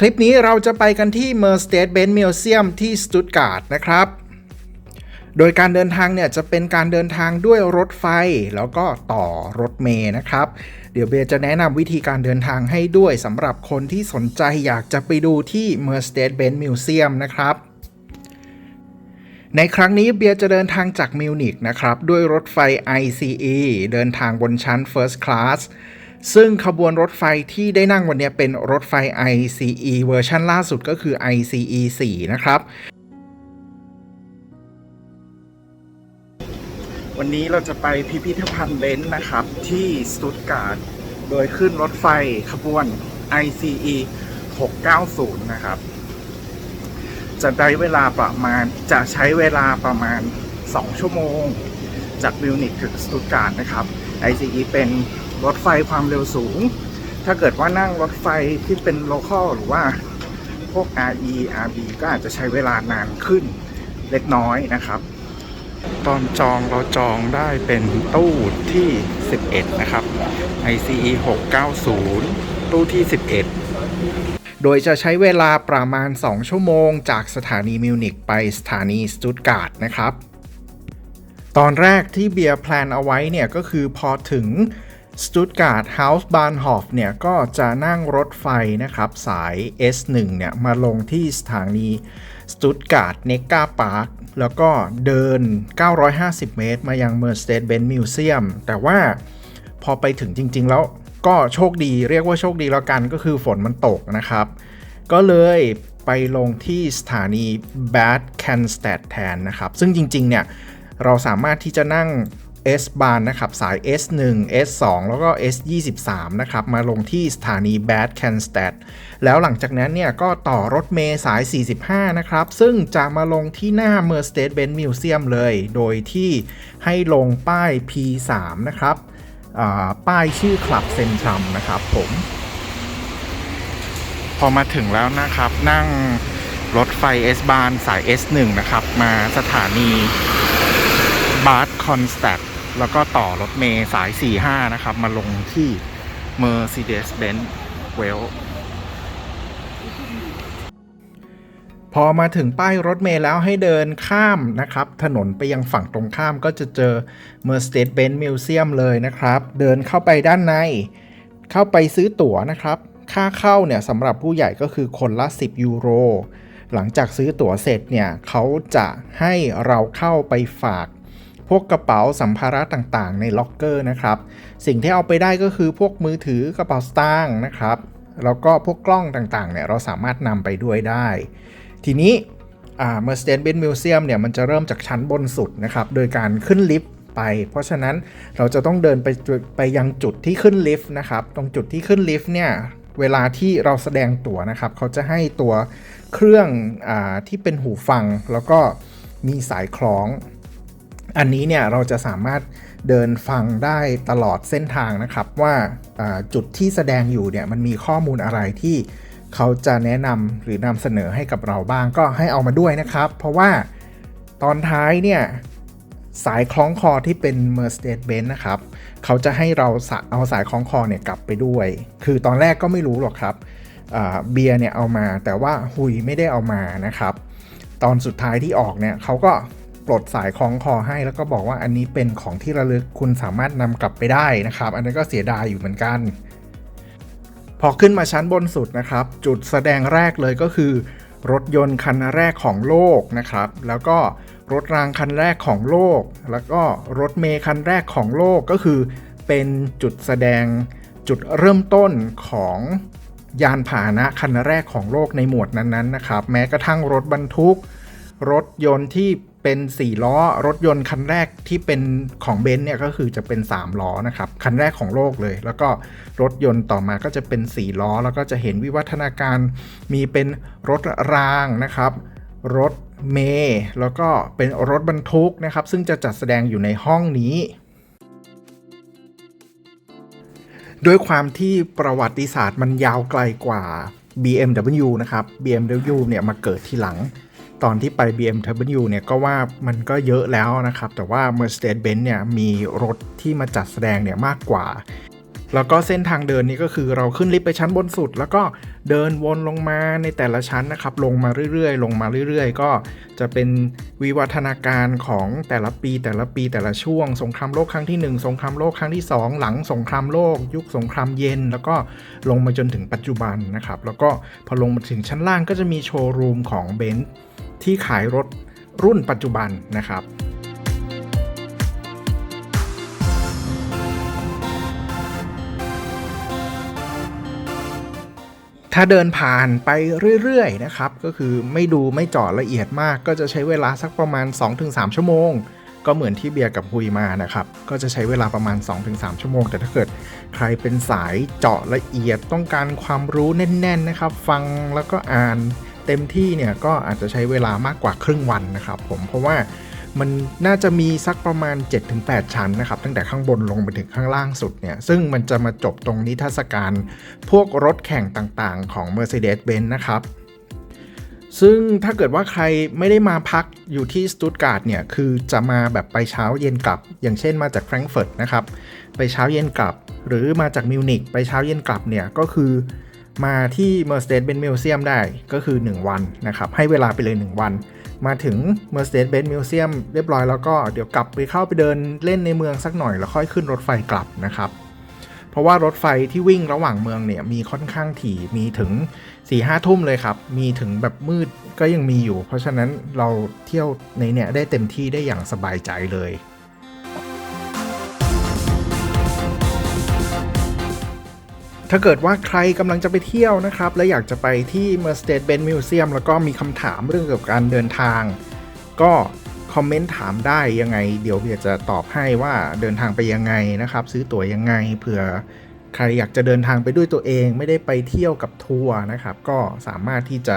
คลิปนี้เราจะไปกันที่ Mercedes-Benz Museum ที่สตุตการ์ดนะครับ โดยการเดินทางเนี่ยจะเป็นการเดินทางด้วยรถไฟแล้วก็ต่อรถเมล์นะครับ เดี๋ยวเบียร์จะแนะนำวิธีการเดินทางให้ด้วยสำหรับคนที่สนใจอยากจะไปดูที่ Mercedes-Benz Museum นะครับในครั้งนี้เบียร์จะเดินทางจากมิวนิกนะครับ ด้วยรถไฟ ICE เดินทางบนชั้น First Class ซึ่งขบวนรถไฟที่ได้นั่งวันนี้เป็นรถไฟ ICE เวอร์ชันล่าสุดก็คือ ICE 4 นะครับ วันนี้เราจะไปพิพิธภัณฑ์เบนซ์นะครับ ที่สตุตการ์ดโดยขึ้นรถไฟขบวน ICE 690 นะครับ จะได้เวลาประมาณจะใช้เวลาประมาณ 2 ชั่วโมง จากมิวนิกถึงสตุตการ์ดนะครับ ICE เป็น รถไฟความเร็วสูง ถ้าเกิดว่านั่งรถไฟที่เป็นโลคอลหรือว่าพวก RE RB ก็อาจจะใช้เวลานานขึ้นเล็กน้อยนะครับ ตอนจองเราจองได้เป็นตู้ที่ 11 นะครับ ICE 690 ตู้ที่ 11 โดยจะใช้เวลาประมาณ 2 ชั่วโมง จากสถานีมิวนิกไปสถานีสตุตการ์ดนะครับ ตอนแรกที่เบียร์แพลนเอาไว้เนี่ยก็คือพอถึง สตุตการ์ดเฮาส์บานฮอฟเนี่ยก็จะนั่งรถไฟนะครับสาย S1 เนี่ยมาลงที่สถานีสตุตการ์ดเนกาพาร์คแล้วก็เดิน 950 เมตร มายัง Mercedes-Benz Museum แต่ว่าพอไปถึงจริง ๆ แล้วก็โชคดีเรียกว่าโชคดีแล้วกันก็คือฝนมันตกนะครับ ก็เลยไปลงที่สถานี Bad c a n s t a d แทนนะครับ ซึ่งจริง ๆ เนี่ย เราสามารถที่จะนั่ง S บานนะครับสาย S1 S2 แล้วก็ S23 นะครับมาลงที่สถานี Bad c a n s t a d แล้วหลังจากนั้นเนี่ยก็ต่อรถเมย์สาย 45 นะครับ ซึ่งจะมาลงที่หน้า Mercedes-Benz Museum เลย โดยที่ให้ลงป้าย P3 นะครับป้ายชื่อ Club Centrum นะครับผม พอมาถึงแล้วนะครับนั่งรถไฟ S บานสาย S1 นะครับ มาสถานี บาร์ c คอนสแตทแล้วก็ต่อรถเมย์สาย 45 นะครับ มาลงที่ Mercedes-Benz w e l l พอมาถึงป้ายรถเมล์แล้วให้เดินข้ามนะครับ ถนนไปยังฝั่งตรงข้ามก็จะเจอ Mercedes-Benz Museum เลยนะครับ เดินเข้าไปด้านใน เข้าไปซื้อตั๋วนะครับ ค่าเข้าเนี่ยสำหรับผู้ใหญ่ก็คือคนละ 10 ยูโร หลังจากซื้อตั๋วเสร็จเนี่ยเขาจะให้เราเข้าไปฝาก พวกกระเป๋าสัมภาระต่างๆ ในล็อกเกอร์นะครับ สิ่งที่เอาไปได้ก็คือพวกมือถือกระเป๋าสตางค์นะครับ แล้วก็พวกกล้องต่างๆเนี่ยเราสามารถนำไปด้วยได้ ทีนี้อ่า Mercedes-Benz Museum เนี่ยมันจะเริ่มจากชั้นบนสุดนะครับ โดยการขึ้นลิฟต์ไป เพราะฉะนั้นเราจะต้องเดินไปจุดไปยังจุดที่ขึ้นลิฟต์นะครับ ตรงจุดที่ขึ้นลิฟต์เนี่ยเวลาที่เราแสดงตั๋วนะครับ เขาจะให้ตัวเครื่องอาที่เป็นหูฟัง แล้วก็มีสายคล้อง อันนี้เนี่ยเราจะสามารถเดินฟังได้ตลอดเส้นทางนะครับ ว่าจุดที่แสดงอยู่เนี่ยมันมีข้อมูลอะไรที่เขาจะแนะนำหรือนำเสนอให้กับเราบ้างก็ให้เอามาด้วยนะครับ เพราะว่าตอนท้ายเนี่ยสายคล้องคอที่เป็น Mercedes-Benz นะครับ เขาจะให้เราสะเอาสายคล้องคอเนี่ยกลับไปด้วย คือตอนแรกก็ไม่รู้หรอกครับเบียร์เนี่ยเอามาแต่ว่าหุยไม่ได้เอามานะครับ ตอนสุดท้ายที่ออกเนี่ยเขาก็ ปลดสายคล้องคอให้แล้วก็บอกว่าอันนี้เป็นของที่ระลึกคุณสามารถนำกลับไปได้นะครับ อันนี้นก็เสียดายอยู่เหมือนกัน พอขึ้นมาชั้นบนสุดนะครับ จุดแสดงแรกเลยก็คือ รถยนต์คันแรกของโลกนะครับ แล้วก็รถรางคันแรกของโลก แล้วก็รถเมย์คันแรกของโลกก็คือ เป็นจุดแสดงจุดเริ่มต้นของยานพาหนะคันแรกของโลกในหมวดนั้นๆนะครับ แม้กระทั่งรถบรรทุก รถยนต์ที่ เป็น4ล้อรถยนต์คันแรกที่เป็นของเบนซ์เนี่ยก็คือจะเป็น 3 ล้อนะครับคันแรกของโลกเลย แล้วก็รถยนต์ต่อมาก็จะเป็น 4 ล้อ แล้วก็จะเห็นวิวัฒนาการมีเป็นรถรางนะครับ รถเมล์แล้วก็เป็นรถบรรทุกนะครับ ซึ่งจะจัดแสดงอยู่ในห้องนี้ด้วยความที่ประวัติศาสตร์มันยาวไกลกว่า BMW นะครับ BMW เนี่ยมาเกิดทีหลัง ตอนที่ไป BMW เนี่ยก็ว่ามันก็เยอะแล้วนะครับ แต่ว่า Mercedes-Benz เนี่ยมีรถที่มาจัดแสดงเนี่ยมากกว่า แล้วก็เส้นทางเดินนี้ก็คือเราขึ้นลิฟต์ไปชั้นบนสุด แล้วก็เดินวนลงมาในแต่ละชั้นนะครับ ลงมาเรื่อยๆ ลงมาเรื่อยๆ ก็จะเป็นวิวัฒนาการของแต่ละปีแต่ละปีแต่ละช่วง สงครามโลกครั้งที่ 1 สงครามโลกครั้งที่ 2 หลังสงครามโลก ยุคสงครามเย็น แล้วก็ลงมาจนถึงปัจจุบันนะครับ แล้วก็พอลงมาถึงชั้นล่างก็จะมีโชว์รูมของเบนซ์ ที่ขายรถรุ่นปัจจุบันนะครับ ถ้าเดินผ่านไปเรื่อยๆนะครับ ก็คือไม่ดูไม่จาะละเอียดมาก ก็จะใช้เวลาสักประมาณ 2-3 ชั่วโมงก็เหมือนที่เบียร์กับคุยมานะครับ ก็จะใช้เวลาประมาณ 2-3 ชั่วโมง แต่ถ้าเกิดใครเป็นสายเจาะละเอียดต้องการความรู้แน่น ๆ นะครับ ฟังแล้วก็อ่าน เต็มที่เนี่ยก็อาจจะใช้เวลามากกว่าครึ่งวันนะครับผมเพราะว่ามันน่าจะมีสักประมาณ 7-8 ชั้นนะครับตั้งแต่ข้างบนลงไปถึงข้างล่างสุดเนี่ยซึ่งมันจะมาจบตรงนิทรรศการพวกรถแข่งต่างๆ ของ Mercedes-Benz นะครับซึ่งถ้าเกิดว่าใครไม่ได้มาพักอยู่ที่สตุตการ์ดเนี่ย คือจะมาแบบไปเช้าเย็นกลับ อย่างเช่นมาจากแฟรงก์เฟิร์ตนะครับ ไปเช้าเย็นกลับ หรือมาจากมิวนิกไปเช้าเย็นกลับเนี่ย ก็คือ มาที่ Mercedes-Benz Museum ได้ก็คือ 1 วันนะครับให้เวลาไปเลย 1 วัน มาถึง Mercedes-Benz Museum เรียบร้อยแล้วก็เดี๋ยวกลับไปเข้าไปเดินเล่นในเมืองสักหน่อยแล้วค่อยขึ้นรถไฟกลับนะครับเพราะว่ารถไฟที่วิ่งระหว่างเมืองเนี่ยมีค่อนข้างถี่มีถึง4ี่ห้าทุ่มเลยครับ มีถึงแบบมืดก็ยังมีอยู่ เพราะฉะนั้นเราเที่ยวในเนี่ยได้เต็มที่ได้อย่างสบายใจเลย ถ้าเกิดว่าใครกำลังจะไปเที่ยวนะครับ และอยากจะไปที่ Mercedes-Benz Museum แล้วก็มีคำถามเรื่องเกี่ยวกับการเดินทาง ก็คอมเมนต์ถามได้ยังไง เดี๋ยวเบียจะตอบให้ว่าเดินทางไปยังไงนะครับ ซื้อตั๋วยังไงเผื่อใครอยากจะเดินทางไปด้วยตัวเอง ไม่ได้ไปเที่ยวกับทัวร์นะครับ ก็สามารถที่จะ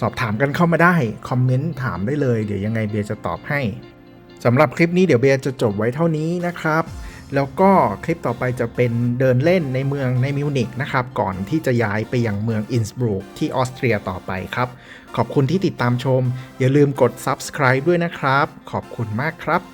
สอบถามกันเข้ามาได้คอมเมนต์ถามได้เลย เดี๋ยวยังไงเบียร์จะตอบให้สำหรับคลิปนี้เดี๋ยวเบียร์จะจบไว้เท่านี้นะครับ แล้วก็คลิปต่อไปจะเป็นเดินเล่นในเมืองในมิวนิกนะครับ ก่อนที่จะย้ายไปยังเมืองอินสบรุกที่ออสเตรียต่อไปครับ ขอบคุณที่ติดตามชม อย่าลืมกด subscribe ด้วยนะครับ ขอบคุณมากครับ